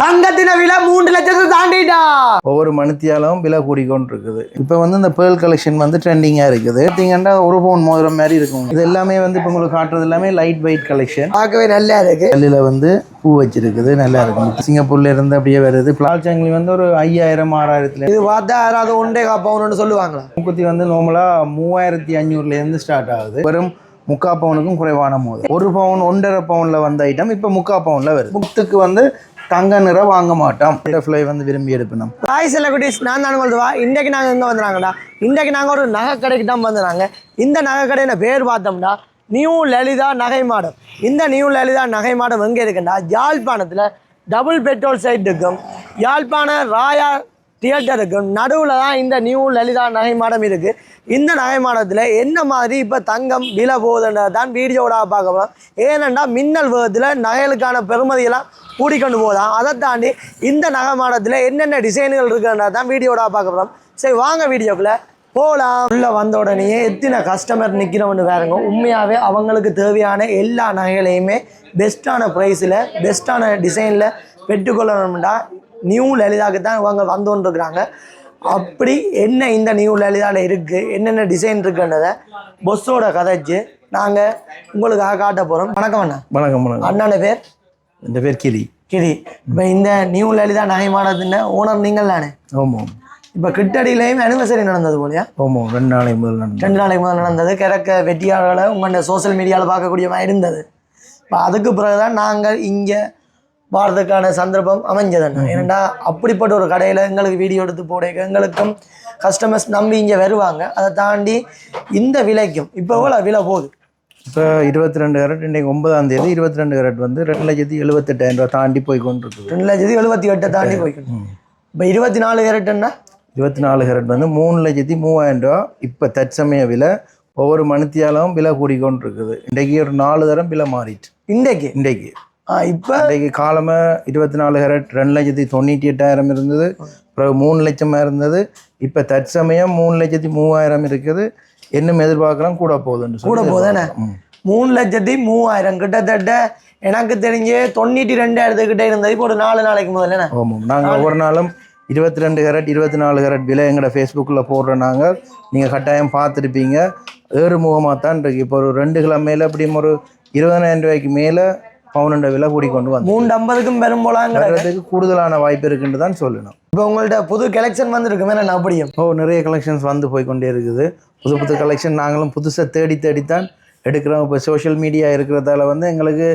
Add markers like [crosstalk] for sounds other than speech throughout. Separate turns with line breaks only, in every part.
தங்கத்தின விலை மூன்று லட்சத்தை தாண்டிட்டா.
ஒவ்வொரு மணித்தியாலும் விலை கூடிக்கொண்டு இருக்குது இப்போ வந்து இந்த பேர்ல் கலெக்ஷன் வந்து ட்ரெண்டிங்காக இருக்குது. பார்த்தீங்கன்னா ஒரு பவுன் மோதிரம் மாதிரி இருக்கும். இது எல்லாமே வந்து இப்போ உங்களுக்கு காட்டுறது எல்லாமே லைட் வெயிட் கலெக்ஷன்
பார்க்கவே நல்லா இருக்கு.
கல்லில் வந்து பூ வச்சிருக்குது. நல்லா இருக்கும் சிங்கப்பூர்ல இருந்து அப்படியே வருது. பிளால் சங்கிலி வந்து ஒரு ஐயாயிரம் ஆறாயிரத்துல
இது பார்த்தா யாராவது ஒன்றே காப்பவனு சொல்லுவாங்களா?
மூக்குத்தி வந்து நார்மலாக மூவாயிரத்தி அஞ்சூறுலேருந்து ஸ்டார்ட் ஆகுது. வெறும் முக்கா பவுனுக்கும் குறைவான மோது ஒரு பவுன் ஒன்றரை பவுனில் வந்த ஐட்டம் இப்போ முக்கா பவுனில் வருது. முத்துக்கு வந்து தங்க நிறம் வாங்க மாட்டோம். பட்டர்ஃப்ளை வந்து விரும்பி எடுக்கணும்.
ஹாய் செல்லக்குட்டீஸ் நான் தான் கொள்வா இன்றைக்கு நாங்கள் எங்கே வந்துடுறாங்கடா இன்றைக்கு நாங்கள் ஒரு நகை கடைக்கு தான் வந்துடுறாங்க இந்த நகை கடையில் பேர் பார்த்தோம்னா நியூ லலிதா நகை மாடம். இந்த நியூ லலிதா நகை மாடம் எங்கே இருக்குன்னா யாழ்ப்பாணத்தில் டபுள் பெட்ரோல் சைட் இருக்கும் யாழ்ப்பாண ராயா தியேட்டருக்கு நடுவில் தான் இந்த நியூ லலிதா நகை மாடம் இருக்குது இந்த நகை மாடத்தில் என்ன மாதிரி இப்போ தங்கம் விலை போகுதுன்றது தான் வீடியோடாக பார்க்க போகிறோம் ஏனெண்டா மின்னல் வேகத்தில் நகைகளுக்கான பெருமதியெல்லாம் கூடிக்கொண்டு போகலாம் அதை தாண்டி இந்த நகை மாடத்தில் என்னென்ன டிசைன்கள் இருக்குன்றது தான் வீடியோடாக பார்க்க போகிறோம் சரி வாங்க வீடியோக்குள்ளே போகலாம் உள்ளே வந்த உடனேயே எத்தனை கஸ்டமர் நிற்கிறவனு வேறுங்க உண்மையாகவே அவங்களுக்கு தேவையான எல்லா நகைகளையுமே பெஸ்ட்டான ப்ரைஸில் பெஸ்ட்டான டிசைனில் பெற்றுக்கொள்ளணும்டா. நியூ லலிதாவுக்கு தான் இவங்க வந்து கொண்டிருக்கிறாங்க அப்படி என்ன இந்த நியூ லலிதாவில் இருக்குது என்னென்ன டிசைன் இருக்குன்றதை பொஸ்ஸோட கதைச்சு நாங்கள் உங்களுக்காக காட்ட போகிறோம் வணக்கம் அண்ணா.
வணக்கம் வணக்கம்.
அண்ணான பேர்?
இந்த பேர் கிளி.
கிரி இப்போ இந்த நியூ லலிதா நகை மாடத்தின் ஓனர் நீங்கள் தானே
ஓமோம்
இப்போ கிட்டடியிலையும் அனிவர்சரி நடந்தது போலையா?
ஓமோம் ரெண்டு நாளைக்கு முதல் நடந்தது.
ரெண்டு நாளைக்கு முதல் நடந்தது. கிறக்க வெட்டியாளர்களை உங்களோட சோஷியல் மீடியாவில் பார்க்கக்கூடிய மாதிரி இருந்தது. இப்போ அதுக்கு பிறகு தான் நாங்கள் இங்கே வாரதுக்கான சந்தர்ப்பம் அமைஞ்சதுண்ணா ஏன்னா அப்படிப்பட்ட ஒரு கடையில் எங்களுக்கு வீடியோ எடுத்து போட எங்களுக்கும் கஸ்டமர்ஸ் நம்பி இங்கே வருவாங்க. அதை தாண்டி இந்த விலைக்கும் இப்போ எவ்வளோ விலை போகுது?
இப்போ இருபத்தி ரெண்டு கேரட் இன்றைக்கு ஒன்பதாம் தேதி இருபத்தி ரெண்டு கேரட் வந்து ரெண்டு லட்சத்தி எழுபத்தெட்டாயிரம் ரூபா தாண்டி போய் கொண்டு இருக்குது
ரெண்டு லட்சத்தி எழுபத்தி எட்டை தாண்டி போய்க்கணும் இப்போ இருபத்தி நாலு கேரட்டுன்னா?
இருபத்தி நாலு கேரட் வந்து மூணு லட்சத்தி மூவாயிரம் ரூபா இப்போ தற்சமய விலை ஒவ்வொரு மணித்தியாலும் விலை கூடிக்கொண்டு இருக்குது இன்றைக்கு ஒரு நாலு தரம் விலை மாறிட்டு.
இன்றைக்கு?
இன்றைக்கு.
இப்போ
இன்றைக்கு காலமே இருபத்தி நாலு கேரட் ரெண்டு லட்சத்தி தொண்ணூற்றி எட்டாயிரம் இருந்தது. அப்புறம் மூணு லட்சமாக இருந்தது. இப்போ தற்சமயம் மூணு லட்சத்தி மூவாயிரம் இருக்குது. இன்னும் எதிர்பார்க்கலாம் கூட போகுதுன்னு
கூட போகுதானே?
ம்.
மூணு லட்சத்தி மூவாயிரம். கிட்டத்தட்ட எனக்கு தெரிஞ்சு தொண்ணூற்றி ரெண்டாயிரத்துக்கிட்ட இருந்தது. இப்போ ஒரு நாலு நாளைக்கு முதல்ல
ஆமாம் நாங்கள் ஒவ்வொரு நாளும் இருபத்தி ரெண்டு கேரட் இருபத்தி நாலு கேரட் விலை எங்களோட ஃபேஸ்புக்கில் போடுறோம் நாங்கள் நீங்கள் கட்டாயம் பார்த்துருப்பீங்க. ஏறுமுகமாக தான் இருக்கு. இப்போ ஒரு ரெண்டு கிலோ எப்படியும் ஒரு இருபதாயிரம் ரூபாய்க்கு மேலே பவுனண்ட விலை கூடி கொண்டு வந்து
மூணு ஐம்பதுக்கும் பெரும் போலாங்கிற
வர்றதுக்கு கூடுதலான வாய்ப்பு இருக்குன்னு தான் சொல்லணும்.
இப்போ உங்கள்ட்ட புது கலெக்ஷன் வந்திருக்கு மேலே நான் அப்படியும்
ஓ நிறைய கலெக்ஷன்ஸ் வந்து போய் கொண்டே இருக்குது. புது புது கலெக்ஷன் நாங்களும் புதுசாக தேடி தேடித்தான் எடுக்கிறோம். இப்போ சோஷியல் மீடியா இருக்கிறதால வந்து எங்களுக்கு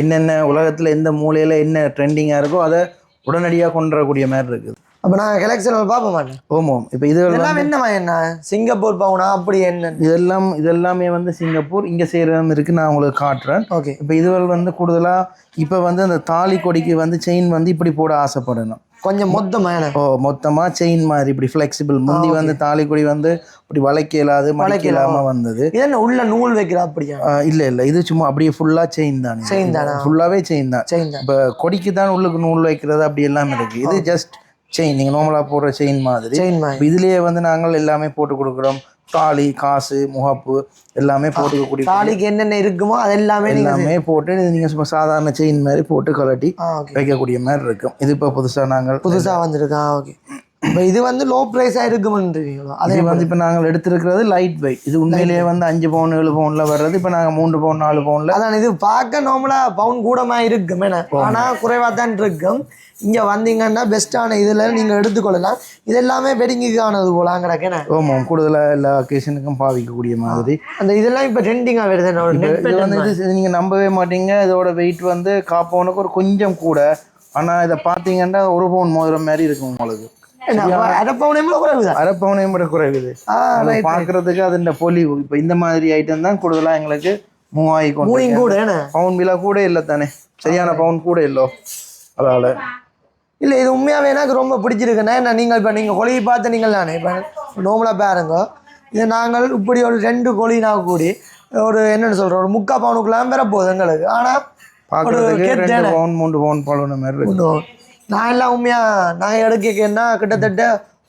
என்னென்ன உலகத்தில் எந்த மூலையில் என்ன ட்ரெண்டிங்காக இருக்கோ அதை உடனடியாக கொண்டு வரக்கூடிய மாதிரி இருக்குது.
அப்போ நான் கலெக்ஷன் பார்ப்போம்
ஓமோம் இப்போ இது
இதெல்லாம் என்னமா என்ன? சிங்கப்பூர் பவுனா அப்படி என்ன?
இதெல்லாம் இதெல்லாமே வந்து சிங்கப்பூர் இங்கே செய்கிறதும் இருக்குது நான் உங்களுக்கு காட்டுறேன்.
ஓகே.
இப்போ இதுவரை வந்து கூடுதலாக இப்போ வந்து அந்த தாலி கொடிக்கு வந்து செயின் வந்து இப்படி போட ஆசைப்படணும்.
கொஞ்சம் மொத்தமான
ஓ மொத்தமாக செயின் மாதிரி இப்படி ஃப்ளெக்சிபிள் முந்தி வந்து தாலி கொடி வந்து இப்படி வளைக்க இயலாது மலைக்க இல்லாமல் வந்தது.
என்ன உள்ள நூல் வைக்கிற அப்படியா
இல்ல இல்ல. இது சும்மா அப்படியே ஃபுல்லா செயின் தான்.
Chain தானா?
ஃபுல்லாவே செயின் தான்.
செயின் தான்.
இப்போ கொடிக்கு தான் உள்ளுக்கு நூல் வைக்கிறது அப்படி எல்லாம் இருக்கு. இது ஜஸ்ட் செயின் நீங்க நார்மலா போடுற செயின் மாதிரி. இதுலயே வந்து நாங்கள் எல்லாமே போட்டு கொடுக்குறோம். தாலி காசு முகப்பு எல்லாமே போட்டு கொடுக்க
தாலிக்கு என்னென்ன இருக்குமோ அது எல்லாமே
எல்லாமே போட்டு நீங்க சும்மா சாதாரண செயின் மாதிரி போட்டு கலட்டி வைக்கக்கூடிய மாதிரி இருக்கும். இது இப்போ புதுசா நாங்கள்
புதுசா வந்திருக்கா ஓகே இப்போ இது வந்து லோ ப்ரைஸாக இருக்குமென்றீங்களோ? அதே
வந்து இப்போ நாங்கள் எடுத்திருக்கிறது லைட் வெயிட் இது உண்மையிலேயே வந்து அஞ்சு பவுன் ஏழு பவுன்ல வர்றது. இப்போ நாங்கள் மூன்று பவுன் நாலு பவுன்ல
அதான் இது பார்க்க நார்மலாக பவுன் கூடமா இருக்கும். என்ன ஆனால் குறைவாக தான் இருக்கும். இங்கே வந்தீங்கன்னா பெஸ்ட்டான இதில் நீங்கள் எடுத்துக்கொள்ளலாம். இது எல்லாமே வெடிங்குக்கானது போலாங்கிறக்கேண்ணே
ஓமாம் கூடுதலாக எல்லா ஒகேஷனுக்கும் பாவிக்கக்கூடிய மாதிரி.
அந்த இதெல்லாம் இப்போ ட்ரெண்டிங்காக வருது.
இது வந்து இது நீங்கள் நம்பவே மாட்டீங்க. இதோட வெயிட் வந்து காப்பவுனுக்கு ஒரு கொஞ்சம் கூட. ஆனால் இதை பார்த்தீங்கன்னா ஒரு பவுன் மோதிரம் மாதிரி இருக்கும் உங்களுக்கு.
என்ன, அப்ப அரை பவுனே குறைவு தான்
அரை பவுனையும் விட குறைவுது.
ஆ
அதை இந்த பொலிவு. இப்போ இந்த மாதிரி ஐட்டம் தான் கூடுதலாக எங்களுக்கு மூவாயி
கூட
பவுன் விலை கூட இல்லை தானே. சரியான பவுன் கூட இல்லோ. அதால.
இல்லை இது உண்மையாகவே எனக்கு ரொம்ப பிடிச்சிருக்குண்ணே என்ன நீங்கள் இப்போ நீங்கள் கொலியை பார்த்து நீங்கள் தானே இப்போ நோமலாக பாருங்க. இது நாங்கள் இப்படி ஒரு ரெண்டு கொலினா கூடி ஒரு என்னென்னு சொல்கிறோம் ஒரு முக்கா பவுனுக்குலாம் பெற போகுது எங்களுக்கு. ஆனால்
ரெண்டு
தானே?
பவுன் மூன்று பவுன் பழுன மாதிரி இருக்கு.
ஒன்றும் நான் எல்லாம் உண்மையாக நான் எடுக்கன்னா கிட்டத்தட்ட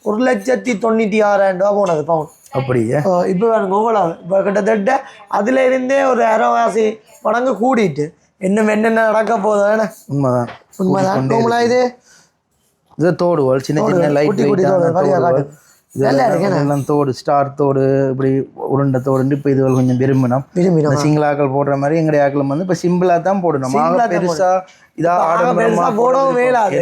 ஒரு லட்சத்தி தொண்ணூற்றி ஆறாயிரம் ரூபா போனது பவுன்
அப்படியே?
இப்போ பாருங்க எவ்வளோ இப்போ கிட்டத்தட்ட அதுல இருந்தே ஒரு அரைவாசி மடங்கு கூடிட்டு. இன்னும் என்னென்ன நடக்க போதும்
உண்மைதான்.
உண்மைதான். நோமலா இது?
இது தோடுகள் சின்ன சின்ன லைட்
தோடு?
இதெல்லாம் தோடு ஸ்டார் தோடு இப்படி உருண்டை தோடு இப்போ இதுகள் கொஞ்சம் விரும்பினோம்.
விரும்பினோம்?
சிங்களாக்கள் போடுற மாதிரி எங்களுடைய ஆக்கள் வந்து இப்போ சிம்பிளா தான் போடணும். ஆக
Simple ஆ தான்
பெருசா இதா
ஆக
ஆடம்பரமா
பெருசா போடவும் மேலாது.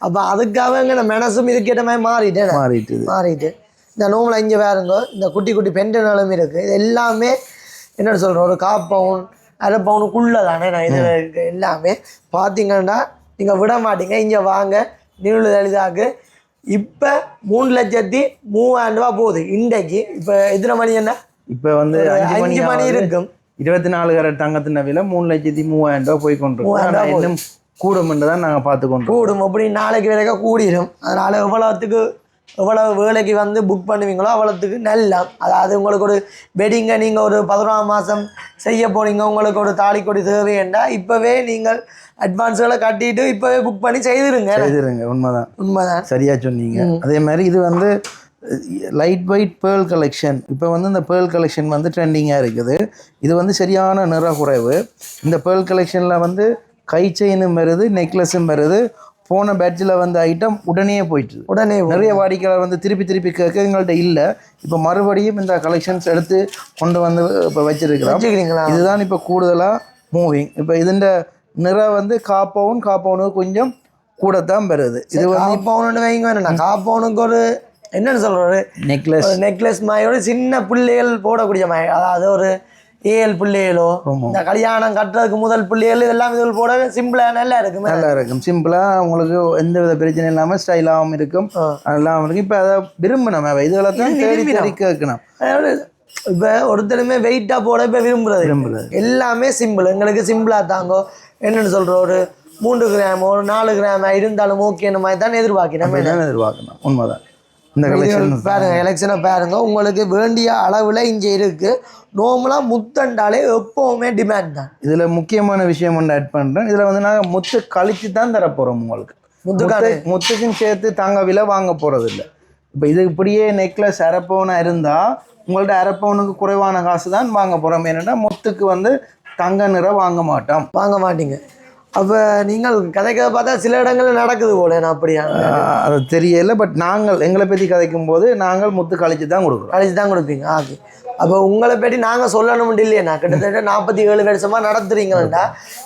அப்ப அதுக்காக எங்க மனசும் இதுக்கேற்ற மாதிரி மாறிட்டேன்
மாறிட்டு
மாறிட்டு இந்த நோம்புல இங்கே வேறுங்க இந்த குட்டி குட்டி பெண்டனாலும் இருக்குது இது எல்லாமே என்ன சொல்கிறோம் ஒரு கால் பவுன் அரை பவுனுக்குள்ளே தானே நான் இதில் இருக்க எல்லாமே பார்த்தீங்கன்னா நீங்கள் விட மாட்டீங்க இங்கே வாங்க நியூலு எளிதாக்கு இப்போ மூணு லட்சத்தி மூவாயிரம் ரூபா போகுது இன்றைக்கு இப்போ எத்தனை மணி என்ன
இப்போ வந்து அஞ்சு மணி.
இருக்கும்
இருபத்தி நாலு கரட் தங்கத்தின் விலை மூணு லட்சத்தி மூவாயிரம் ரூபாய் போய் கொண்டிருக்கோம்
ரூபாய்
இன்னும் கூடும்னு தான் நாங்கள் பார்த்து கொண்டிருக்கோம்.
கூடும். அப்படி நாளைக்கு விலைக்க கூடிடும் அதனால் எவ்வளோத்துக்கு எவ்வளவு வேலைக்கு வந்து புக் பண்ணுவீங்களோ அவ்வளோத்துக்கு நல்லா. அதாவது உங்களுக்கு ஒரு வெட்டிங்கை நீங்கள் ஒரு பதினொன்றாம் மாதம் செய்ய போறீங்க. உங்களுக்கு ஒரு தாலி கொடி தேவைன்னா இப்போவே நீங்கள் அட்வான்ஸ்களை கட்டிட்டு இப்போவே புக் பண்ணி செய்திருங்க.
செய்திருங்க. உண்மைதான்.
உண்மைதான்.
சரியா சொன்னீங்க. அதே மாதிரி இது வந்து லைட் வெயிட் பேர்ல் கலெக்ஷன் இப்போ வந்து இந்த பேர்ல் கலெக்ஷன் வந்து ட்ரெண்டிங்காக இருக்குது. இது வந்து சரியான நிற குறைவு இந்த பேர்ல் கலெக்ஷனில் வந்து கை செயினும் வருது நெக்லஸும் வருது போன பேட்சில் வந்த ஐட்டம் உடனே போயிட்டு
உடனே
நிறைய வாடிக்கையாளர் வந்து திருப்பி திருப்பி கேட்க எங்கள்கிட்ட இல்லை. இப்போ மறுபடியும் இந்த கலெக்ஷன்ஸ் எடுத்து கொண்டு வந்து இப்போ வச்சிருக்கிறோம். இதுதான் இப்போ கூடுதலாக மூவிங் இப்போ இதுண்ட நிற வந்து காப்பவும் காப்பவனுக்கு கொஞ்சம் கூடத்தான் பெறுது. இது வந்து
காப்பவுன்னு வைங்க வேணும்னா காப்பவுனுக்கு ஒரு என்னன்னு சொல்கிறது
நெக்லஸ்
நெக்லஸ் ஒரு சின்ன பிள்ளைகள் போடக்கூடிய மாதிரி. அதாவது ஒரு ஏழு பிள்ளைகளோ. இந்த கல்யாணம் கட்டுறதுக்கு முதல் பிள்ளைகள் இதெல்லாம் இதுகள் போட சிம்பிளாக நல்லா இருக்குமே.
நல்லா இருக்கும். சிம்பிளாக உங்களுக்கு எந்த வித பிரச்சனை இல்லாமல் ஸ்டைலாகவும் இருக்கும்.
ஆ.
நல்லாவும் இருக்கும். இப்போ அதை விரும்பணும்.
இது
தேடி
விரும்பினோம்.
தேடி கேட்கணும்.
இப்போ ஒருத்தருமே வெயிட்டாக போட இப்போ விரும்புறது.
விரும்புறது.
எல்லாமே சிம்பிள் எங்களுக்கு சிம்பிளாக தாங்கோ. என்னன்னு சொல்கிறோம் ஒரு மூன்று கிராம் ஒரு நாலு கிராம் இருந்தாலும் ஓகே மாதிரி தான் எதிர்பார்க்கிறோம்.
தான் எதிர்பார்க்கணும். உண்மைதான். இந்த கலெக்ஷன்
பாருங்க எலெக்ஷனை பாருங்க உங்களுக்கு வேண்டிய அளவில் இங்கே இருக்கு. நார்மலாக முத்தண்டாலே எப்பவுமே டிமாண்ட் தான்.
இதில் முக்கியமான விஷயம் ஒன்று ஆட் பண்ணுறேன் இதில் வந்து நாங்கள் முத்து கழிச்சு தான் தரப்போகிறோம் உங்களுக்கு.
முத்துக்கான
முத்து- முத்துக்கும் சேர்த்து தங்க விலை வாங்க போகிறது இல்லை இப்போ இது இப்படியே நெக்லஸ் அரப்பவனாக இருந்தால் உங்கள்ட்ட அரப்பவனுக்கு குறைவான காசு தான் வாங்க போகிறோம் ஏன்னா முத்துக்கு வந்து தங்க நிறம் வாங்க மாட்டோம்.
வாங்க மாட்டீங்க. அப்போ நீங்கள் கதைக்க பார்த்தா சில இடங்கள்ல நடக்குது போல நான் அப்படியா?
அது தெரியல பட் நாங்கள் எங்களை பற்றி கதைக்கும் போது நாங்கள் முத்து கழிச்சு தான் கொடுக்குறோம்.
கழிச்சு தான் கொடுப்பீங்க. ஓகே அப்போ உங்களை பற்றி நாங்கள் சொல்லணும் இல்லையா கிட்டத்தட்ட நாற்பத்தி ஏழு வருஷமாக நடத்துறீங்களா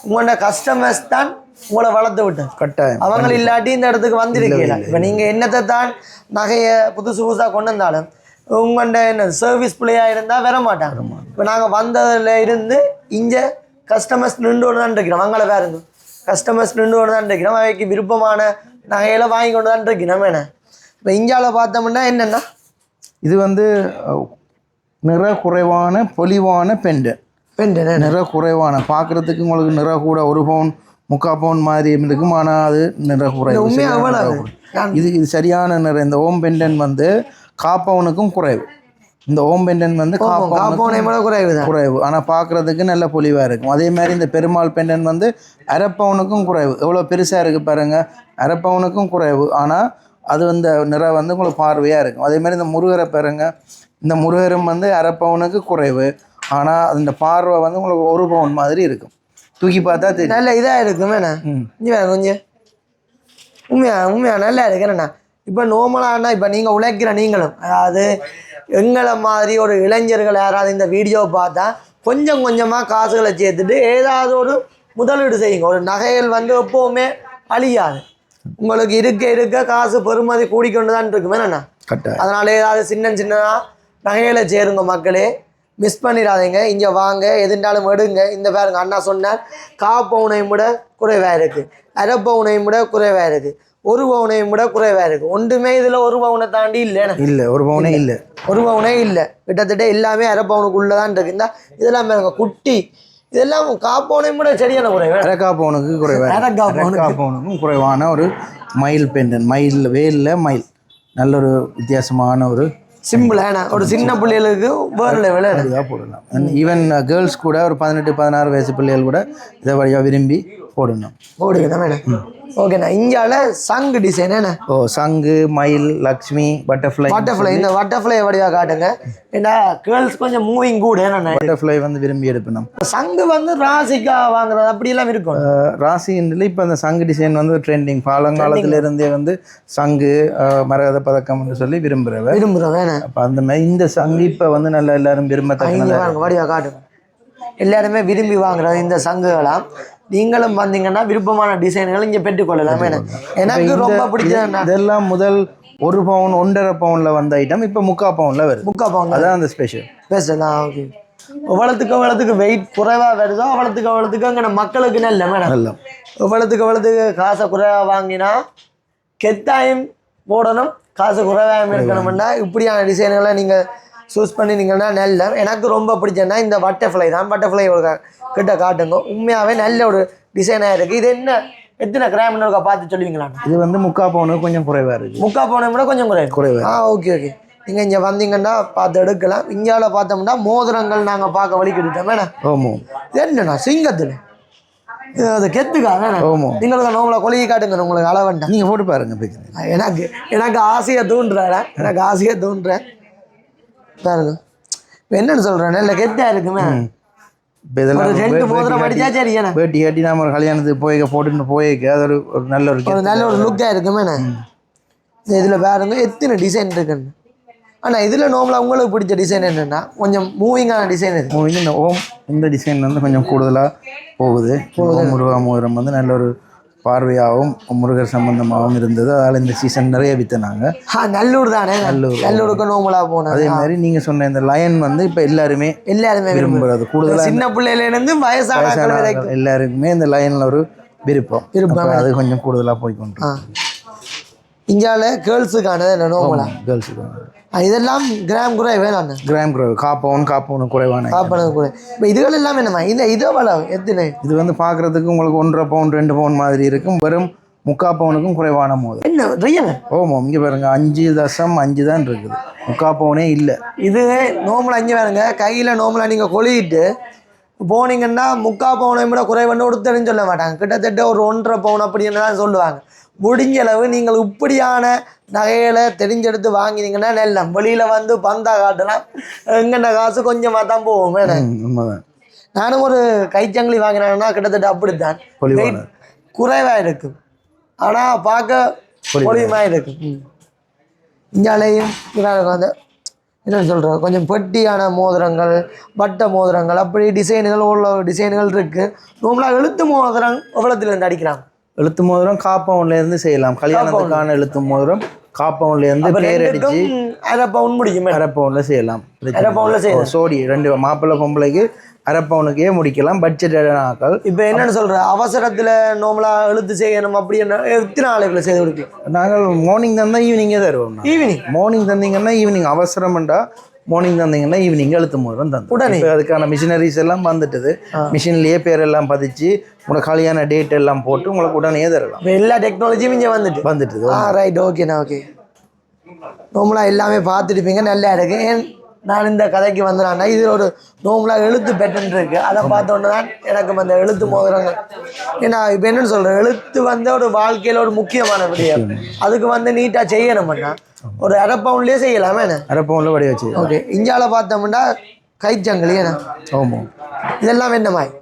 உங்களோட கஸ்டமர்ஸ் தான் உங்களை வளர்த்து விட்டது.
கட்டாயம்.
அவங்க இல்லாட்டி இந்த இடத்துக்கு வந்திருக்கீங்க இப்போ நீங்கள் என்னத்தை தான் நகையை புதுசு புதுசாக கொண்டு வந்தாலும் உங்கள்கிட்ட என்ன சர்வீஸ் பிள்ளையாக இருந்தால் வர மாட்டாங்க இப்போ நாங்கள் வந்ததுல இருந்து இங்கே கஸ்டமர்ஸ் நின்று தான் இருக்கிறோம். அவங்கள பாருங்க கஸ்டமர்ஸ் நின்று தான் இருக்கிறோம். அவைக்கு விருப்பமான நகைகளை வாங்கி கொண்டு தான் இருக்கிறோம் என்ன இப்போ இந்தியாவில் பார்த்தோம்னா என்னென்னா
இது வந்து நிற குறைவான பொலிவான பெண்டன்
பெண்டு
நிற குறைவான பார்க்குறதுக்கு உங்களுக்கு நிற கூட ஒரு பவுன் முக்கால் பவுன் மாதிரி இருக்கும். ஆனால் அது? நிற குறைவு. இது இது சரியான நிற. இந்த ஓம் பெண்டன் வந்து காப்பவனுக்கும் குறைவு. இந்த ஓம் பெண்டன் வந்து
குறைவு
குறைவு. ஆனால் பார்க்குறதுக்கு நல்ல பொலிவாக இருக்கும். அதே மாதிரி இந்த பெருமாள் பெண்டன் வந்து அரப்பவனுக்கும் குறைவு. எவ்வளோ பெருசாக இருக்குது பாருங்க. அரப்பவனுக்கும் குறைவு. ஆனால் அது வந்து நிறம் வந்து உங்களுக்கு பார்வையாக இருக்கும். அதே மாதிரி இந்த முருகரை பாருங்க. இந்த முருகரும் வந்து அரப்பவனுக்கு குறைவு. ஆனால் அந்த பார்வை வந்து உங்களுக்கு ஒரு பவுன் மாதிரி இருக்கும். தூக்கி பார்த்தா தெரியும்.
நல்ல இதாக இருக்கும் வேறு கொஞ்சம். உண்மையா உண்மையா நல்லா இருக்கு. என்னண்ணா? இப்போ நோமலானா இப்போ நீங்கள் உழைக்கிற நீங்களும் அதாவது எங்களை மாதிரி ஒரு இளைஞர்கள் யாராவது இந்த வீடியோவை பார்த்தா கொஞ்சம் கொஞ்சமாக காசுகளை சேர்த்துட்டு ஏதாவது ஒரு முதலீடு செய்யுங்க. ஒரு நகைகள் வந்து எப்போவுமே அழியாது. உங்களுக்கு இருக்க இருக்க காசு பெறுமதி கூடிக்கொண்டு தான் இருக்கும்
கட்டாயம்.
அதனால ஏதாவது சின்ன சின்னதாக நகைகளை சேருங்க மக்களே. மிஸ் பண்ணிடாதீங்க. இங்கே வாங்க. எதுண்டாலும் எடுங்க. இந்த பாருங்க அண்ணா சொன்னார் கா பவுனையும் விட குறைவாக இருக்குது அரை பவுனையும் விட குறைவாக இருக்குது ஒரு பவுனையும் விட குறைவாக இருக்குது ஒன்றுமே இதில் ஒரு பவுனை தாண்டி இல்லைண்ணே
இல்லை ஒரு பவுனே இல்லை.
ஒரு பவுனே இல்லை. கிட்டத்தட்ட எல்லாமே அரை பவுனுக்குள்ளே தான் இருக்கு. இந்த இதெல்லாம் பாருங்க குட்டி. இதெல்லாம் காப்பவுனையும் விட சரியான குறைவு?
அரக்கா பவுனுக்கு குறைவாக
அரக்கா பவுனுக்கு.
அரக்கா பவுனுக்கும் குறைவான ஒரு மயில் பெண்டன் மயில் வேலில் மயில் நல்ல ஒரு வித்தியாசமான ஒரு
சிம்பிளான ஒரு சின்ன பிள்ளைகளுக்கு வேறு லெவலில்
இதாக போடலாம் ஈவன் கேர்ள்ஸ் கூட ஒரு பதினெட்டு பதினாறு வயசு பிள்ளைகள் கூட இதை வழியாக விரும்பி போடணும்
போடுங்க மேடம் ஓகேண்ணா இங்கால சங்கு டிசைன் என்ன?
ஓ சங்கு மயில் லக்ஷ்மி பட்டர்ஃப்ளை
பட்டர்ஃப்ளை இந்த பட்டர்ஃப்ளை வடிவா காட்டுங்க. ஏன்னா கேர்ள்ஸ் கொஞ்சம் மூவிங் கூட என்னண்ணா
பட்டர்ஃப்ளை வந்து விரும்பி எடுக்கணும்
சங்கு வந்து ராசிக்கா வாங்குறது அப்படியெல்லாம் இருக்கும்.
ராசின்றில் இப்போ அந்த சங்கு டிசைன் வந்து ட்ரெண்டிங் பழங்காலத்துல இருந்தே வந்து சங்கு மரகத பதக்கம்னு சொல்லி விரும்புகிறவ
விரும்புகிறோம் வேணா
அப்போ அந்த மாதிரி இந்த சங்கு இப்போ வந்து நல்லா எல்லாரும்
இங்க
விரும்பத்தக்க
பாருங்க வடிவா காட்டுங்க. எல்லாருமே விரும்பி வாங்குறது இந்த சங்குகளாம். நீங்களும் வந்தீங்கன்னா விருப்பமான டிசைன்கள் இங்க பெற்றுக்கொள்ளலாம் எனக்கு ரொம்ப பிடிச்சது
இதெல்லாம் முதல் ஒரு பவுன் ஒன்றரை பவுன்ல வந்த ஐட்டம் இப்போ முக்கா பவுன்ல வருது.
முக்கா போங்க
அதான் அந்த ஸ்பெஷல்
பேசலாம் ஓகே எவ்வளோத்துக்கு எவ்வளோத்துக்கு வெயிட் குறைவா வருதோ அவ்வளோத்துக்கு அவ்வளோத்துக்கு அங்கே மக்களுக்கு நல்ல மேடம்
நல்லா.
எவ்வளோத்துக்கு எவ்வளோத்துக்கு காசை குறைவா வாங்கினா கெத்தாயம் போடணும் காசு குறைவாயம் இருக்கணும்னா இப்படியான டிசைன்களை நீங்கள் சூஸ் பண்ணினீங்கன்னா நல்ல. எனக்கு ரொம்ப பிடிச்சதுன்னா இந்த பட்டர்ஃப்ளை தான். பட்டர்ஃப்ளை ஒரு கிட்ட காட்டுங்க. உண்மையாகவே நல்ல ஒரு டிசைனாக இருக்குது இது என்ன? எத்தனை கிராம்னு இருக்கா பார்த்து சொல்லுவீங்களா?
இது வந்து முக்கா பவுனுக்கு கொஞ்சம் குறைவா இருக்கு.
முக்கா போன விட கொஞ்சம் குறையும்
குறைவா.
ஆ ஓகே ஓகே நீங்கள் இங்கே வந்தீங்கன்னா பார்த்து எடுக்கலாம். இந்தியாவில் பார்த்தோம்னா மோதிரங்கள் நாங்கள் பார்க்க வழி கிட்டோம் வேணா? இது என்னண்ணா சிங்கத்தில்? அது கெத்துக்கா? வேணா?
ஓமோ
நீங்களுக்கு நோம்பலை கொலையை காட்டுங்க உங்களுக்கு அளவண்டா.
நீங்க போட்டு பாருங்க
எனக்கு எனக்கு ஆசையை தூண்டுறேன் எனக்கு ஆசையை தூண்டுறேன் பாருங்க. இப்போ என்னன்னு சொல்கிறேன் நல்ல கெத்தாக இருக்குமே.
இப்போ இதெல்லாம்
ரெண்டு மோதிரம் அடிச்சா சரி
வேட்டி கட்டி நாம ஒரு கல்யாணத்துக்கு போய் போட்டுன்னு போயிருக்க அது ஒரு ஒரு நல்ல ஒரு
நல்ல ஒரு லுக்காக இருக்குமே இதில் பாருங்க எத்தனை டிசைன் இருக்குன்னு. ஆனால் இதில் நோம்பல உங்களுக்கு பிடிச்ச டிசைன் என்னென்னா கொஞ்சம் மூவிங்கான டிசைன் இது
ஓ, இந்த ஓம் இந்த டிசைன் வந்து கொஞ்சம் கூடுதலாக போகுது. ஓம் முருகா மோதிரம் வந்து நல்ல ஒரு பார்வையாகவும் முருகர் சம்பந்தமாகவும் இருந்தது. அதனால் இந்த சீசன் நிறைய விற்றுனாங்க
ஆ நல்லூர் தானே?
நல்லூர்.
நல்லூருக்கு நோம்பலா போனது.
அதே மாதிரி நீங்கள் சொன்ன இந்த லயன் வந்து இப்போ எல்லாருமே
எல்லாருமே விரும்புறது.
கூடுதலாக
சின்ன பிள்ளையில இருந்து வயசான
எல்லாருக்குமே இந்த லைனில் ஒரு விருப்பம்.
விருப்பம்.
அது கொஞ்சம் கூடுதலாக போய்க்கொண்டு
இந்தியாவில் கேர்ள்ஸுக்கானது என்ன நோம்பலா?
கேர்ள்ஸுக்கு
ஆ, இதெல்லாம் கிராம் குறை வேணாம்
கிராம் குறைவு. காப்பவுன் காப்பவுன் குறைவான.
காப்பனது கூட இப்போ இதுகள் எல்லாம் என்னம்மா? இல்லை இதோ வள எத்தனை?
இது வந்து பார்க்கறதுக்கு உங்களுக்கு ஒன்றரை பவுன் ரெண்டு பவுன் மாதிரி இருக்கும். வெறும் முக்கா பவுனுக்கும் குறைவான மோதிரம்
என்ன ரியல்
ஓமோ இங்கே பாருங்க. அஞ்சு தசம் அஞ்சு தான் இருக்குது. முக்கா பவுனே இல்லை.
இது நோம்பல அங்கே பாருங்க. கையில் நோம்பல நீங்கள் கொளிட்டு போனீங்கன்னா முக்கா பவுனை விட குறைவன்னு ஒருத்தருன்னு சொல்ல மாட்டாங்க. கிட்டத்தட்ட ஒரு ஒன்றரை பவுன் அப்படின்னு தான் சொல்லுவாங்க. முடிஞ்ச அளவு நீங்கள் இப்படியான நகைகளை தெரிஞ்செடுத்து வாங்கினீங்கன்னா நல்ல வெளியில் வந்து பந்தா காட்டலாம் எங்கண்ட காசு கொஞ்சமாக தான் போகும். வேணும்
ம், உண்மைதான்.
நானும் ஒரு கைச்சங்கிலி வாங்கினேன்னா கிட்டத்தட்ட அப்படித்தான். குறைவாக இருக்கும் ஆனால் பார்க்க பொலியமாக இருக்கும் ம். இந்தியாலேயும் இவன் வந்து என்ன சொல்கிறது கொஞ்சம் பெட்டியான மோதிரங்கள் வட்ட மோதிரங்கள் அப்படி டிசைன்கள் உள்ள டிசைன்கள் இருக்குது நார்மலாக எழுத்து மோதிரம் எவ்வளோத்துலேருந்து அடிக்கிறாங்க?
எழுத்து மோதிரம் காப்பவுன்ல இருந்து செய்யலாம். கல்யாணத்துக்கான எழுத்து மோதிரம் காப்பவுன்ல இருந்து பேர் அடிச்சு
அரை பவுன் முடிக்குமே.
அரை பவுன்ல செய்யலாம்
அரை பவுன்ல செய்யலாம்.
சோடி ரெண்டு மாப்பிள்ளை பொம்பளைக்கு அரை பவுனுக்கே முடிக்கலாம் பட்ஜெட் ஆக்கள்
இப்போ என்னன்னு சொல்கிற அவசரத்தில் நார்மலாக எழுத்து செய்யணும் அப்படி என்ன? எத்தனை நாளைக்குள்ள செய்து கொடுக்கலாம்?
நாங்கள் மார்னிங் தந்தா ஈவினிங்கே தருவோம்
ஈவினிங்
மார்னிங் தந்தீங்கன்னா ஈவினிங் அவசரம்ண்டா மார்னிங் தந்தீங்கன்னா ஈவினிங் எழுத்து மோதிரம் தந்து
உடனே?
அதுக்கான மிஷினரிஸ் எல்லாம் வந்துட்டுது. மிஷின்லேயே பேரெல்லாம் பதிச்சு உங்களுக்கு கல்யாண டேட் எல்லாம் போட்டு உங்களுக்கு உடனே தரலாம்.
எல்லா டெக்னாலஜியும் இங்கே வந்துட்டு.
வந்துட்டுது
ஆ ரைட் ஓகேண்ணா ஓகே நோம்பலாக எல்லாமே பார்த்துருப்பீங்க நல்லா இருக்கு. ஏன் நான் இந்த கதைக்கு வந்தேன்னா இது ஒரு நோம்பலாக எழுத்து பெட்டன் இருக்கு. அதை பார்த்தோன்னே தான் எனக்கு அந்த எழுத்து மோதிரங்கள். ஏன்னா இப்போ என்னன்னு சொல்கிறேன் எழுத்து வந்து ஒரு வாழ்க்கையில் ஒரு முக்கியமான விடயம். அதுக்கு வந்து நீட்டாக செய்யணும்னா ஒரு அரை பவுன்லேயே செய்யலாமே என்ன?
அரை பவுனில் வடி வச்சு
ஓகே. இந்தியாவில் பார்த்தோம்னா கைச்சங்கிலி என்ன?
ஆமாம்
இதெல்லாம் என்ன மாதிரி?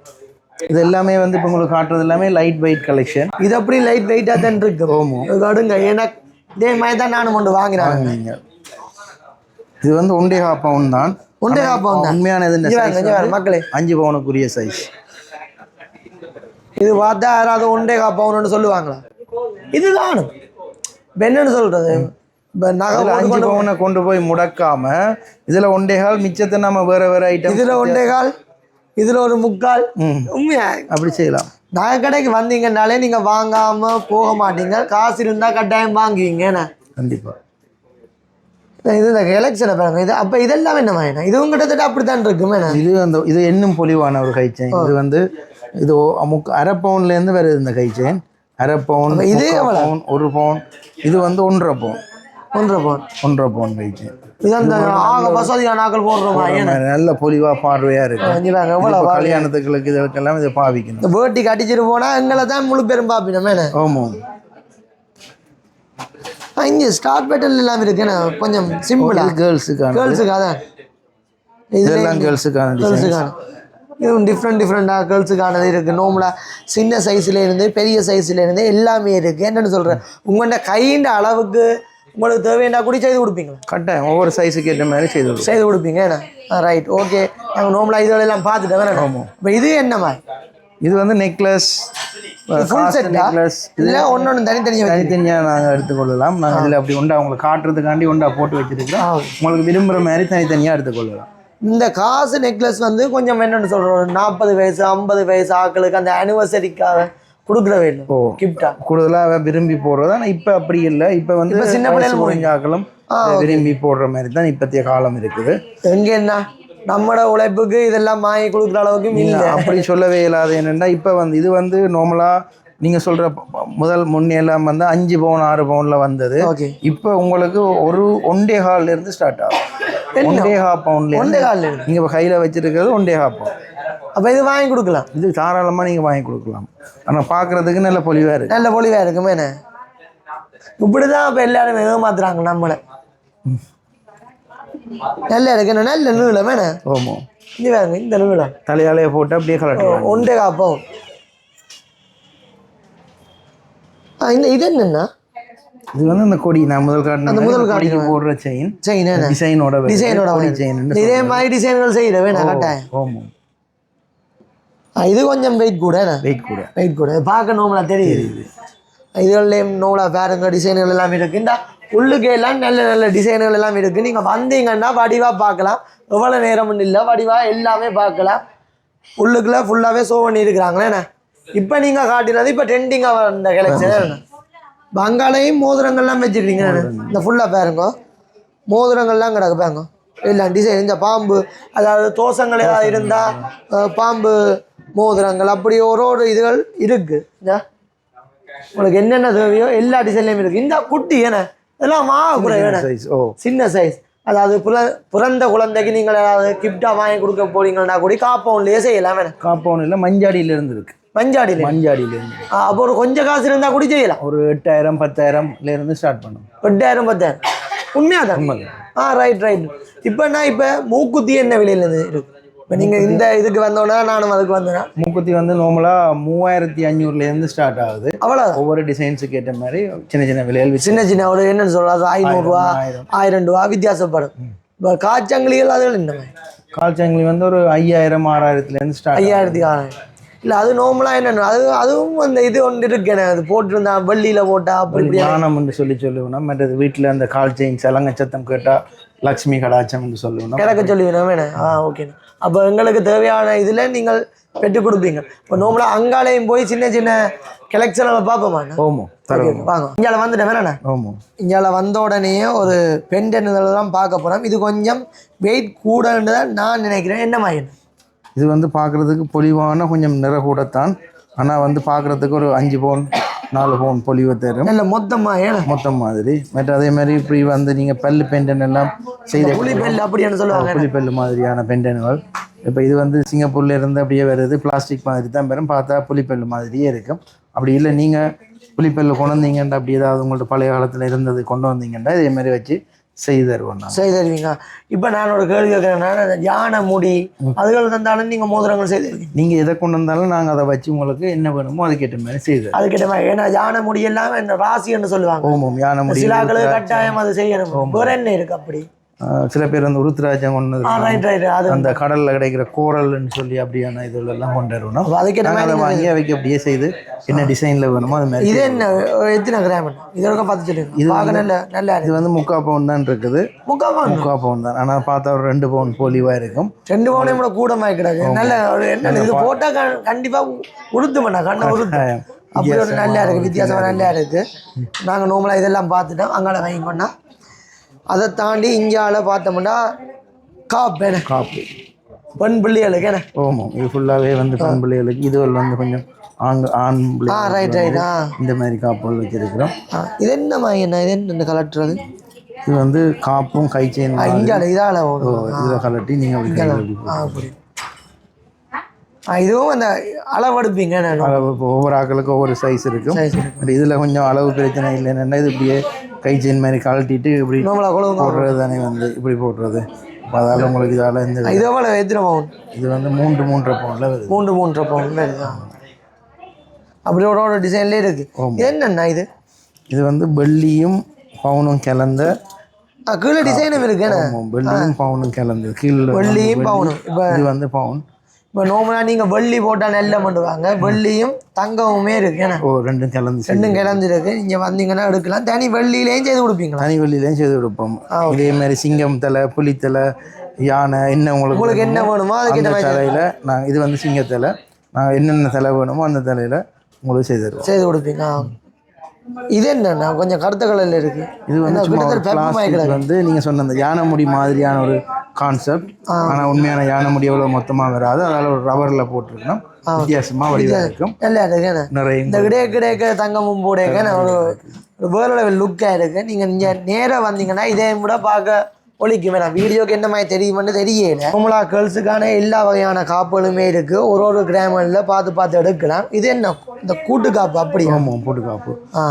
இது எல்லாமே வந்து இப்போ உங்களுக்கு காட்டுறது எல்லாமே லைட் வெயிட் கலெக்ஷன்
இது அப்படி லைட் வெயிட்டாக தான் இருக்கு.
ஆமா.
கடுங்க. எனக்கு இதே மாதிரி தான் நானும் கொண்டு வாங்கினாங்க.
நீங்கள் இது வந்து ஒன்றே ஹாஃப் பவுன் தான்.
ஒன்றே half pound தான்.
உண்மையான இது
மக்களே.
அஞ்சு பவுனுக்குரிய சைஸ்
இது பார்த்தா யாராவது ஒன்றே காப்பவுன்னு சொல்லுவாங்களா? இது தானும் இப்போ என்னன்னு சொல்றது?
அஞ்சு
கொண்டு
பவுனை கொண்டு போய் முடக்காம இதுல ஒன்றே கால் மிச்சத்தை நம்ம வேற வேற ஐட்டம்
இதுல ஒன்றே கால் இதுல ஒரு முக்கால். உண்மையா?
அப்படி செய்யலாம்.
நகை கடைக்கு வந்தீங்கன்னாலே நீங்க வாங்காம போக மாட்டீங்க. காசு இருந்தா கட்டாயம் வாங்குவீங்க
கண்டிப்பா.
இது இந்த எலெக்ஷனை பாருங்க. இது அப்ப இதெல்லாம் என்ன? வேணும் இதுவும் கிட்டத்தட்ட அப்படித்தான் இருக்குமே?
இது அந்த இது இன்னும் பொலிவான ஒரு கை செயின் இது வந்து இது முக்க அரை பவுன்ல இருந்து வருது இந்த கை செயின் அரை பவுன்
இது?
பவுன் ஒரு பவுன். இது வந்து ஒன்றரை பவுன்.
ஒன்றரை பவுன்
ஒன்றரை பவுன் வெயிட்
இது அந்த ஆக வசதியான ஆக்கள் போடுறோமா
நல்ல பொலிவா பார்வையா இருக்கு.
அஞ்சு பேங்க
இப்ப
எவ்வளோ
கல்யாணத்துகளுக்கு இதுக்கெல்லாம் இதை பாவிக்கணும்.
இந்த வேட்டிக்கு அடிச்சிட்டு போனா எங்களை தான் முழு பேரும் பார்ப்பினோம் மேலே
ஆமாம்
இங்கே ஸ்டார்ட் பேட்டர்ல எல்லாம் இருக்குண்ணே கொஞ்சம் சிம்பிளா
கேர்ள்ஸுக்கான
கேர்ள்ஸுக்கு அதான் இதுல
இதெல்லாம் கேர்ள்ஸுக்கான
கேர்ள்ஸுக்கான இதுவும் டிஃப்ரெண்ட் டிஃப்ரெண்ட்டாக கேர்ள்ஸுக்கானது இருக்குது நார்மலாக சின்ன சைஸ்ல இருந்து பெரிய சைஸ்ல இருந்து எல்லாமே இருக்குது என்னென்னு சொல்கிறேன் உங்கள்கிட்ட கைண்ட அளவுக்கு உங்களுக்கு தேவையான கூட செய்து கொடுப்பீங்களா?
கட்டாயம். ஒவ்வொரு சைஸுக்கு ஏற்ற மாதிரி செய்து.
செய்து கொடுப்பீங்க என்ன? ரைட் ஓகே நாங்கள் நார்மலாக இதோட எல்லாம் பார்த்துட்டேன் வேணாம் இப்போ இது என்ன மாதிரி?
இது வந்து நெக்லஸ் நெக்லஸ்
இல்லை ஒன்று ஒன்று தனித்தனியாக
தனித்தனியாக நாங்கள் எடுத்துக்கொள்ளலாம். நாங்கள் இதில் அப்படி உண்டா? உங்களுக்கு காட்டுறதுக்காண்டி உண்டா போட்டு வச்சிருக்கிறோம்.
ஆ.
உங்களுக்கு விரும்புகிற மாதிரி தனித்தனியாக எடுத்துக்கொள்ளலாம்.
இந்த காசு நெக்லஸ் வந்து கொஞ்சம் என்னென்னு சொல்கிறோம் நாற்பது வயசு ஐம்பது வயசு ஆட்களுக்கு அந்த அனிவர்சரிக்காக கொடுக்குறவே இல்லை
ஓ
கிஃப்டா
கூடுதலாக விரும்பி போடுறது? ஆனால் இப்போ அப்படி இல்லை. இப்போ வந்து
இப்ப சின்ன பிள்ளைகள்
முடிஞ்சாக்களும் விரும்பி போடுற மாதிரி தான் இப்பத்திய காலம் இருக்குது.
எங்க என்ன நம்மட உழைப்புக்கு இதெல்லாம் வாங்கி கொடுக்குற அளவுக்கு இல்லை.
அப்படி சொல்லவே இல்லாத என்னென்னா இப்போ வந்து இது வந்து நார்மலாக நீங்கள் சொல்கிற முதல் முன்னெல்லாம் வந்து அஞ்சு பவுன் ஆறு பவுனில் வந்தது.
ஓகே.
இப்போ உங்களுக்கு ஒரு ஒன்றே ஹால்ல இருந்து ஸ்டார்ட் ஆகும். ஒன்றே ஹா பவுண்ட்ல
ஒன்றே காலில் இருக்கு
நீங்கள் இப்போ கையில் வச்சிருக்கிறது ஒன்றே ஹா பவுன்.
அப்போ இது வாங்கி கொடுக்கலாம்.
இது தாராளமாக நீங்கள் வாங்கி கொடுக்கலாம். ஆனால் பார்க்குறதுக்கு நல்ல பொலிவாக இருக்குது
நல்ல பொலிவா இருக்குமே என்ன? இப்படிதான் இப்போ எல்லாரும் ஏமாத்துறாங்க நம்மளை. நல்ல இருக்கு நல்ல நீளம் என்ன?
ஓமோ
இது வேறுங்க இந்த நீளம்.
தலையாலையை போட்டு அப்படியே கலட்டுவாங்க
ஒன்றே காப்போம். ஆ இந்த இது என்னன்னா?
இது வந்து அந்த கொடி நான் முதல் காட்டின
அந்த முதல் காட்டின
போடுற செயின்
செயின்
டிசைனோட
டிசைனோட.
செயின்
இதே மாதிரி டிசைன்கள் செய்யற வேணாம் கட்டாயம்.
ஓமோ
ஆ, இது கொஞ்சம் வெயிட் கூட
வெயிட் கூட.
வெயிட் கூட. பார்க்க நோமலா தெரியுது. இதுகள்லேயும் நோலா பாருங்க டிசைன்கள் எல்லாம் இருக்கு. இந்த உள்ளுக்கு எல்லாம் நல்ல நல்ல டிசைன்கள் எல்லாம் இருக்கு. நீங்க வந்தீங்கன்னா வடிவா பார்க்கலாம். எவ்வளவு நேரம் இல்லை. வடிவா எல்லாமே பார்க்கலாம். உள்ளுக்குள்ள ஃபுல்லாவே ஷோ பண்ணி இருக்கிறாங்களே என்ன? இப்போ நீங்க காட்டினது இப்போ ட்ரெண்டிங்காக வந்த கலெக்ஷன் பங்காளையும் மோதிரங்கள்லாம் வச்சிருக்கீங்க இந்த ஃபுல்லா பாருங்க மோதிரங்கள்லாம் கிடக்கு பாருங்க. இல்லை டிசைன் இந்த பாம்பு அதாவது தோசங்கள் ஏதாவது இருந்தால் பாம்பு மோதிரங்கள் அப்படி ஒரு ஒரு இதுகள் இருக்கு. இந்த உங்களுக்கு என்னென்ன தேவையோ எல்லா டிசைன்லையும் இருக்கு. இந்த குட்டி என்ன? இதெல்லாம் வேணும்
சைஸ் ஓ.
சின்ன சைஸ் அதாவது புல பிறந்த குழந்தைக்கு நீங்கள் ஏதாவது கிஃப்டாக வாங்கி கொடுக்க போறீங்கன்னா கூட காப்பவுண்ட்லேயே செய்யலாம் வேணும்
காம்பவுண்ட் இல்லை மஞ்சாடியில இருந்து இருக்கு.
மஞ்சாடியில்
மஞ்சாடியில இருந்து.
அப்போ ஒரு கொஞ்சம் காசு இருந்தால் கூட செய்யலாம்.
ஒரு எட்டாயிரம் பத்தாயிரம்ல இருந்து ஸ்டார்ட் பண்ணும்
எட்டாயிரம் பத்தாயிரம். உண்மையாக தான்? ஆ ரைட் ரைட் இப்போனா இப்போ மூக்குத்தி என்ன விலையில இருந்து இருக்கு? இப்போ நீங்கள் இந்த இதுக்கு வந்தோன்னா நானும் அதுக்கு வந்தேன்னா
மூக்குத்தி வந்து நார்மலாக மூவாயிரத்தி அஞ்சூறுலேருந்து ஸ்டார்ட் ஆகுது.
அவ்வளோதான்
ஒவ்வொரு டிசைன்ஸுக்கு ஏற்ற மாதிரி சின்ன சின்ன விலைகள்
சின்ன சின்ன ஒரு என்னன்னு சொல்றது ஐநூறுரூவா
ஆயிரம்.
ரூபா வித்தியாசப்படும். இப்போ காய்ச்சங்கிலிகள் அதுகள் இந்த மாதிரி.
கால் சங்கிலி வந்து ஒரு ஐயாயிரம் ஆறாயிரத்துலேருந்து ஸ்டார்ட்
ஐயாயிரத்தி ஆறாயிரம். இல்லை அது நார்மலாக என்னென்ன அது அதுவும் அந்த இது ஒன்று இருக்கு அது போட்டிருந்தா வெள்ளியில் போட்டா அப்படி இப்படி
ஞானம்னு சொல்லி சொல்லுவோம். மற்றது வீட்டில் அந்த கால் செயின் சலங்க சத்தம் கேட்டால் லக்ஷ்மி கடாச்சம்னு சொல்லுவோம்.
கிடக்க சொல்லி வேணே? ஆ ஓகேண்ணா அப்போ எங்களுக்கு தேவையான இதில் நீங்கள் பெற்றுக் கொடுப்பீங்க. இப்போ நார்மலாக அங்காலையும் போய் சின்ன சின்ன கலெக்ஷனை பார்ப்போமாண்ணா
ஓமோ தருவோம்.
வாங்க இங்கே வந்துட்டேன் வேணாண்ணா
ஓமோ
இங்கே வந்த உடனே ஒரு பெண்டன் தான் பார்க்க போகிறோம் இது கொஞ்சம் வெயிட் கூடன்னு தான் நான் நினைக்கிறேன். என்ன மாதிரி?
இது வந்து பார்க்குறதுக்கு பொலிவான கொஞ்சம் நிற கூடத்தான் ஆனால் வந்து பார்க்குறதுக்கு ஒரு அஞ்சு பவுன் நாலு பவுன் பொலிவை தரும்.
நல்ல மொத்தமாக ஏன்னா
மொத்தம் மாதிரி. மற்ற அதே மாதிரி இப்படி வந்து நீங்கள் பல்லு பெண்டன் எல்லாம் செய்த
புளிப்பெல் அப்படின்னு சொல்லுவாங்க.
புலிப்பல்லு மாதிரியான பெண்டன்கள் இப்போ இது வந்து சிங்கப்பூர்ல இருந்து அப்படியே வருது. பிளாஸ்டிக் மாதிரி தான் பெறும் பார்த்தா புலிப்பல்லு மாதிரியே இருக்கும். அப்படி இல்லை நீங்கள் புலிப்பல்லு கொண்டு வந்தீங்கன்னா அப்படி ஏதாவது உங்கள்ட்ட பழைய காலத்தில் இருந்தது கொண்டு வந்தீங்கன்னா இதே மாதிரி வச்சு செய்து தருவோம் நான்
செய்து தருவீங்க இப்போ நான் ஒரு கேள்வி கேட்குறேன்னா அந்த யானை முடி அதுகள் தந்தாலும் நீங்கள் மோதிரங்கள் செய்து தருவீங்க
நீங்கள் எதை கொண்டு வந்தாலும் நாங்கள் அதை வச்சு உங்களுக்கு என்ன வேணுமோ அதுக்கேற்ற மாதிரி செய்து.
அதுக்கிட்ட மாதிரி. ஏன்னா யானை முடி எல்லாம் என்ன ராசின்னு சொல்லுவாங்க.
ஓமம் யானை முடி
சிலாக்களுக்கு கட்டாயம் அது செய்யணும். வேற என்ன இருக்கு அப்படி?
சில பேர் வந்து உருத்ராஜம்
அது
அந்த கடல்ல கிடைக்கிற கோரல்னு சொல்லி அப்படியான இதெல்லாம் கொண்டு நாங்கள் அதை வாங்கி அவைக்கு அப்படியே செய்து என்ன டிசைனில் வேணுமோ அது மாதிரி
இது என்ன எத்தனை கிராம் இதோட பார்த்து சொல்லுங்க இது நல்ல நல்லா
இது வந்து முக்கா பவுன் தான் இருக்குது.
முக்கால் பவுன்?
முக்கா பவுன் தான். ஆனால் பார்த்தா ஒரு ரெண்டு பவுன் போலிவாக இருக்கும்.
ரெண்டு பவுனையும் கூட கூட கிடக்கு. நல்ல என்ன இது போட்டா க- கண்டிப்பா உடுத்து பண்ணா கண்ணை உடுத்து [laughs] அப்படி ஒரு நல்லா இருக்கு வித்தியாசமா நல்லா இருக்கு. நாங்க நார்மலா இதெல்லாம் பார்த்துட்டோம். அங்கால வாங்கிக்கோன்னா அதை தாண்டி இந்தியாவில் பார்த்தோம்னா காப்பேன
காப்பு.
பெண் பிள்ளைகளுக்கு என்ன?
ஓமம் இது ஃபுல்லாகவே வந்து பெண் பிள்ளைகளுக்கு இதுகள் வந்து கொஞ்சம் ஆண் ஆண்
ஆ ரைட் ரைட் ஆ.
இந்த மாதிரி காப்புகள் வச்சிருக்கிறோம்.
இது என்ன மாதிரி என்ன? இது என்ன கலட்டுறது
இது வந்து காப்பும் கை செயின்
இங்கே இதால்
இதில் கலட்டி நீங்கள்
இதுவும் அந்த அளவெடுப்பீங்க நான்
அளவு ஒவ்வொரு ஆக்களுக்கு ஒவ்வொரு சைஸ் இருக்கும். இதில் கொஞ்சம் அளவு பிரச்சனை இல்லைன்னா இது இப்படியே கை செயின் மாதிரி கழட்டிட்டு இப்படி
நம்மளா குழந்தை
போடுறது தானே வந்து இப்படி போடுறது. அப்ப அதால உங்களுக்கு இதால் இந்த
இது எவ்வளோ எத்தனை பவுன்
இது வந்து மூன்று மூன்றரை பவுனில் வருது.
மூன்று மூன்றரை பவுன் வருதா? அப்படி ஒரு ஒரு டிசைன்லேயே இருக்கு. இது என்னண்ணா இது?
இது வந்து வெள்ளியும் பவுனும் கலந்த
கீழே டிசைனும் இருக்கு என்ன?
ஆமாம், வெள்ளியும் பவுனும் கலந்து கீழே
வெள்ளியும் பவுனும்.
இது வந்து பவுன்.
இப்போ நார்மலாக நீங்கள் வெள்ளி போட்டால் நெல்லை பண்ணுவாங்க. வெள்ளியும் தங்கமுமே இருக்கு. ஏன்னா
ஓ ரெண்டும் கலந்து.
ரெண்டும் கிளந்திருக்கு நீங்கள் வந்தீங்கன்னா எடுக்கலாம். தனி வெள்ளியிலையும் செய்து கொடுப்பீங்களா?
தனி வெள்ளிலையும் செய்து கொடுப்போம். இதே மாதிரி சிங்கம் தலை புலித்தலை யானை என்ன உங்களுக்கு
உங்களுக்கு என்ன வேணுமோ அதுக்கு
தலையில் நாங்கள் இது வந்து சிங்கத்தலை. நாங்கள் என்னென்ன தலை வேணுமோ அந்த தலையில் உங்களுக்கு செய்து
செய்து கொடுப்பீங்க. இது என்னண்ணா? கொஞ்சம் கருத்த கலரில் இருக்கு.
இது வந்து
கிட்டத்தட்ட
வந்து நீங்கள் சொன்ன அந்த யானை முடி மாதிரியான ஒரு கான்செப்ட் ஆனால் உண்மையான யானை முடி எவ்வளோ மொத்தமாக வராது. அதனால் ஒரு ரப்பரில் போட்டிருக்கணும். வித்தியாசமாக வடிவாக இருக்கும்
என்ன?
நிறைய
இந்த கிடைக்க கிடைக்க தங்கமும் போடக்க ஒரு லெவல் லுக்காக இருக்கு. நீங்கள் இங்கே நேராக வந்தீங்கன்னா இதே கூட பார்க்க ஒழிக்கும். வேணாம் வீடியோக்கு என்ன மாதிரி தெரியுமென்னு தெரியல. நம்மளா கேர்ள்ஸுக்கான எல்லா வகையான காப்புகளுமே இருக்கு. ஒரு ஒரு கிராமங்களில் பார்த்து பார்த்து எடுக்கலாம். இது என்ன? இந்த கூட்டு காப்பு அப்படியா
ஆமாம் போட்டு காப்பு.
ஆ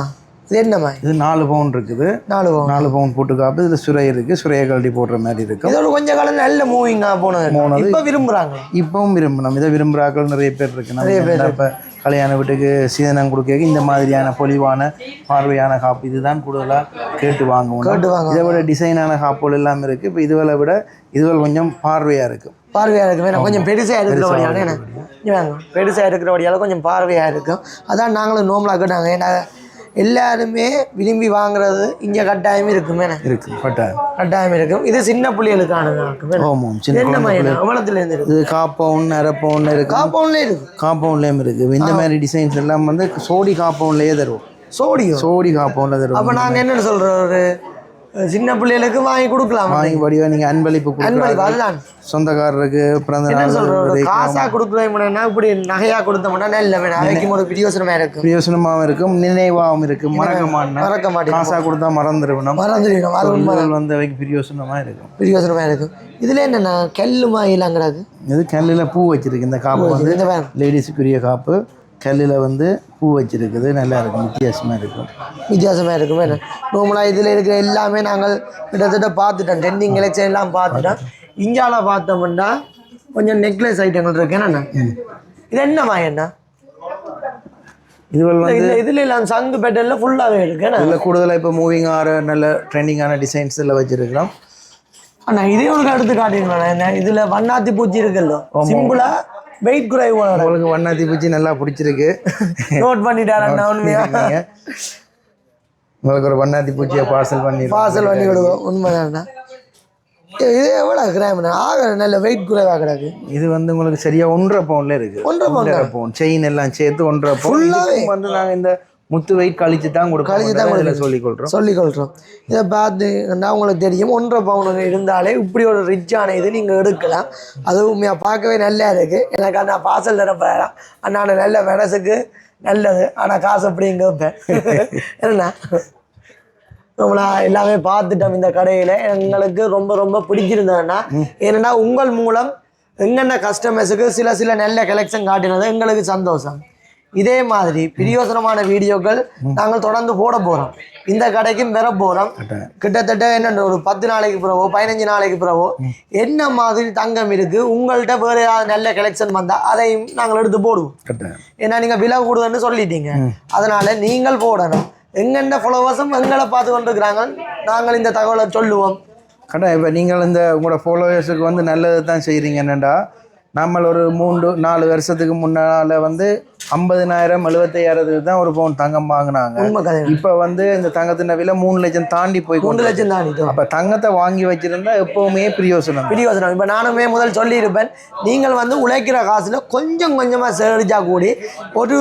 இது என்ன மாதிரி?
இது நாலு பவுன் இருக்குது.
நாலு பவுன்.
நாலு பவுன் போட்டு காப்பு. இதில் சுரை இருக்குது சுரையை கழட்டி போடுற மாதிரி இருக்கும்
இது ஒரு கொஞ்ச காலம் நல்ல மூவிங்காக போனது. இப்போ விரும்புகிறாங்க
இப்பவும் விரும்பணும் இதை விரும்புகிறாக்கள் நிறைய பேர் இருக்கு. நம்ம இப்போ கல்யாண வீட்டுக்கு சீதனம் கொடுக்க இந்த மாதிரியான பொலிவான பார்வையான காப்பு இதுதான் கூடுதலாக கேட்டு வாங்குவோம்
கேட்டு.
இதை விட டிசைனான காப்புகள் எல்லாம் இருக்குது இப்போ இதுவரை விட இதுவரை கொஞ்சம் பார்வையாக இருக்கும்
பார்வையாக இருக்கு. வேணாம் கொஞ்சம் பெருசாக வாங்க. பெருசாக இருக்கிறபடியால கொஞ்சம் பார்வையாக இருக்கும் அதான் நாங்களும் நோம்பலாக கேட்டாங்க. ஏன்னா எல்லாருமே விரும்பி வாங்குறது இங்கே கட்டாயம் இருக்கும் வேணாம்
இருக்குது பட்டாயம்
கட்டாயம் இருக்கும். இது சின்ன புள்ளிகளுக்கானது
ஆமாம் சின்ன
எவ்வளோத்துலேருந்து இருக்கு?
இது காப்பவுன் அரைப்பவுன் இருக்குது
காம்பவுண்ட்லேயே இருக்கு?
காம்பவுண்ட்லேயும் இருக்குது இந்த மாதிரி டிசைன்ஸ் எல்லாம் வந்து சோடி காம்பவுண்ட்லேயே தருவோம்.
சோடியம்
சோடி காம்பவுண்டில் தருவோம்.
அப்போ நாங்கள் என்னென்னு சொல்கிறோம் ஒரு சின்ன பிள்ளைகளுக்கு வாங்கி கொடுக்கலாம்.
வாங்கி வடிவா நீங்கள் அன்பளிப்பு
அன்பளிப்பு
கொடுக்கலாம்
அதுதான்.
சொந்தக்காரருக்கு பிறந்த
என்ன
நாள் birthday,
காசாக கொடுக்குறோம்னா இப்படி நகையாக கொடுத்தோம்னா நல்ல வேணாம் அவைக்கும் ஒரு பிரியோசனமாக இருக்கும்
பிரயோசனமாகவும் இருக்கும் நினைவாகவும் இருக்கும். மறக்க மாட்டேன்.
மறக்க மாட்டேன்.
காசா கொடுத்தா மறந்துடுவேன்
மறந்துடணும் அது
வந்து அவைக்கு பிரியோசனமாக இருக்கும்.
பிரியோசனமாக இருக்கும். இதில் என்னென்ன கல்லு மாயிலாம் கிடக்கு
இது கல்லில் பூ வச்சிருக்கு இந்த காப்பு வந்து லேடிஸுக்குரிய காப்பு. கல்லில் வந்து பூ வச்சிருக்குது. நல்லா இருக்கும் வித்தியாசமாக இருக்கும்
வித்தியாசமாக இருக்கும் வேணும் நார்மலாக இதில் இருக்கிற எல்லாமே நாங்கள் கிட்டத்தட்ட பார்த்துட்டோம். ட்ரெண்டிங் எலெக்ஷன் எல்லாம் பார்த்துட்டோம். இந்தியாவில் பார்த்தோம்னா கொஞ்சம் நெக்லஸ் ஐட்டங்கள் இருக்கு. என்னண்ணா? இது என்ன மாயண்ணா
இதுகள் வந்து
இதில் எல்லாம் சங்கு பெட்டலில் ஃபுல்லாகவே இருக்கு. என்ன?
இதில் கூடுதலாக இப்போ மூவிங் ஆகிற நல்ல ட்ரெண்டிங்கான டிசைன்ஸ் எல்லாம் வச்சிருக்கிறோம்.
அண்ணா இதே ஒரு எடுத்து காட்டிங்களா என்ன இதில் வண்ணாத்தி பூச்சி இருக்குல்ல? சிம்பிளாக வெயிட் குறைவு
உங்களுக்கு வண்ணாத்தி பூச்சி நல்லா பிடிச்சிருக்கு.
நோட் பண்ணிட்டாரு அண்ணா உண்மையா?
நீங்க உங்களுக்கு ஒரு வண்ணாத்தி பூச்சியை பார்சல் பண்ணி
பார்சல் பண்ணி விடுவோம் உண்மைதான்ண்ணா இது எவ்வளோ கிராம்ண்ணா ஆக நல்ல வெயிட் குறைவாக கிடக்கு.
இது வந்து உங்களுக்கு சரியா ஒன்றரை பவுன்ல இருக்கு.
ஒன்றரை பவுன்
பவுன் செயின் எல்லாம் சேர்த்து ஒன்றரை பவுன் வந்து நாங்க இந்த முத்து வெயிட் கழிச்சு தான் கொடுப்போம் தான் இதில் சொல்லிக் கொள்றோம்
சொல்லிக்கொள்கிறோம் இதை பார்த்தீங்கன்னா உங்களுக்கு தெரியும். ஒன்றரை பவுனுங்க இருந்தாலே இப்படி ஒரு ரிச்சான இது நீங்கள் எடுக்கலாம். அது உண்மையாக பார்க்கவே நல்லா இருக்குது எனக்கு அண்ணா பார்சல் தர போயிடலாம் அண்ணா நான் நல்ல மனசுக்கு நல்லது. ஆனால் காசு அப்படி இங்கே வைப்பேன் என்னண்ணா? நம்மளா எல்லாமே பார்த்துட்டோம் இந்த கடையில். எங்களுக்கு ரொம்ப ரொம்ப பிடிச்சிருந்ததுன்னா ஏன்னா உங்கள் மூலம் என்னென்ன கஸ்டமர்ஸுக்கு சில சில நல்ல கலெக்ஷன் காட்டினது எங்களுக்கு சந்தோஷம். இதே மாதிரி பிரியோசனமான வீடியோக்கள் நாங்கள் தொடர்ந்து போட போகிறோம் இந்த கடைக்கும் பெற போகிறோம் கிட்டத்தட்ட என்ன ஒரு பத்து நாளைக்கு பிறவோ பதினஞ்சு நாளைக்கு பிறவோ என்ன மாதிரி தங்கம் இருக்குது உங்கள்கிட்ட வேறு ஏதாவது நல்ல கலெக்ஷன் வந்தால் அதையும் நாங்கள் எடுத்து போடுவோம். ஏன்னா நீங்கள் விலை கூடுதுன்னு சொல்லிட்டீங்க. அதனால் நீங்கள் போடணும். எங்கெந்த ஃபாலோவர்ஸும் எங்களை பார்த்து கொண்டிருக்கிறாங்க. நாங்கள் இந்த தகவலை சொல்லுவோம்.
கரெக்டாக இப்போ நீங்கள் இந்த உங்களோட ஃபாலோவர்ஸுக்கு வந்து நல்லது தான் செய்கிறீங்க என்னென்னா நம்ம ஒரு மூன்று நாலு வருஷத்துக்கு முன்னால் வந்து ஐம்பதினாயிரம் எழுபத்தையாயிரத்துக்கு தான் ஒரு பவுன் தங்கம் வாங்கினாங்க. இப்போ வந்து இந்த தங்கத்தின் விலை மூணு லட்சம் தாண்டி போய் கொண்டு
லட்சம் தாண்டிட்டோம்.
அப்போ தங்கத்தை வாங்கி வச்சிருந்தா எப்பவுமே பிரியோசனம்.
பிரியோசனம். இப்போ நானுமே முதல் சொல்லியிருப்பேன் நீங்கள் வந்து உழைக்கிற காசில் கொஞ்சம் கொஞ்சமாக சேகரிச்சா கூடி ஒரு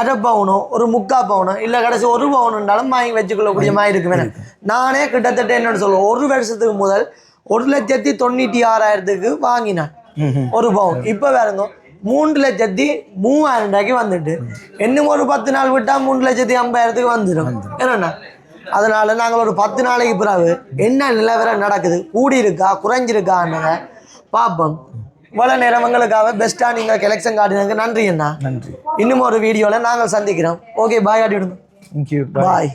அரை பவுனோ ஒரு முக்கா பவுனோ இல்லை கடைசி ஒரு பவுனுன்றாலும் வாங்கி வச்சுக்கொள்ளக்கூடிய மாதிரி இருக்கு வேணும் நானே கிட்டத்தட்ட என்னன்னு சொல்லுவேன் ஒரு வருஷத்துக்கு முதல் ஒரு லட்சத்தி தொண்ணூற்றி ஆறாயிரத்துக்கு வாங்கினேன். ஒரு பவுன். இப்போ வேறுங்க மூன்று லட்சத்தி மூவாயிரம் ரூபாய்க்கு வந்துட்டு. இன்னும் ஒரு பத்து நாள் விட்டால் மூன்று லட்சத்தி ஐம்பதாயிரத்துக்கு வந்துடும் என்னண்ணா? அதனால நாங்கள் ஒரு பத்து நாளைக்கு பிறகு என்ன நிலவரம் நடக்குது? கூடி இருக்கா குறைஞ்சிருக்கான்னு பார்ப்போம். இவ்வளோ நேரம் உங்களுக்காக பெஸ்ட்டாக நீங்கள் கலெக்ஷன் காட்டினதுக்கு நன்றி அண்ணா.
நன்றி.
இன்னும் ஒரு வீடியோவில் நாங்கள் சந்திக்கிறோம். ஓகே பாய் ஆடி விடுங்க. பாய்